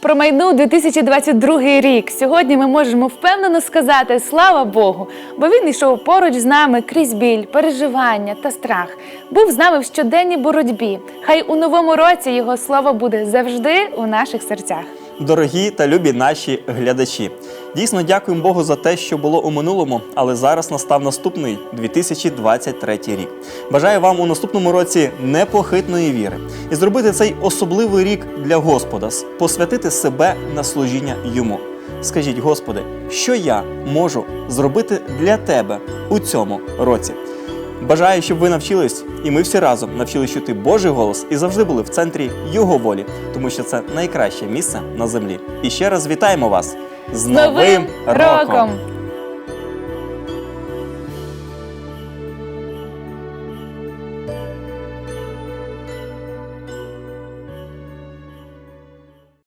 Промайнув 2022 рік. Сьогодні ми можемо впевнено сказати слава Богу, бо він йшов поруч з нами крізь біль, переживання та страх. Був з нами в щоденній боротьбі. Хай у новому році його слово буде завжди у наших серцях. Дорогі та любі наші глядачі, дійсно дякуємо Богу за те, що було у минулому, але зараз настав наступний 2023 рік. Бажаю вам у наступному році непохитної віри і зробити цей особливий рік для Господа, посвятити себе на служіння йому. Скажіть, Господи, що я можу зробити для тебе у цьому році? Бажаю, щоб ви навчились, і ми всі разом навчились чути Божий голос і завжди були в центрі Його волі, тому що це найкраще місце на землі. І ще раз вітаємо вас з Новим роком!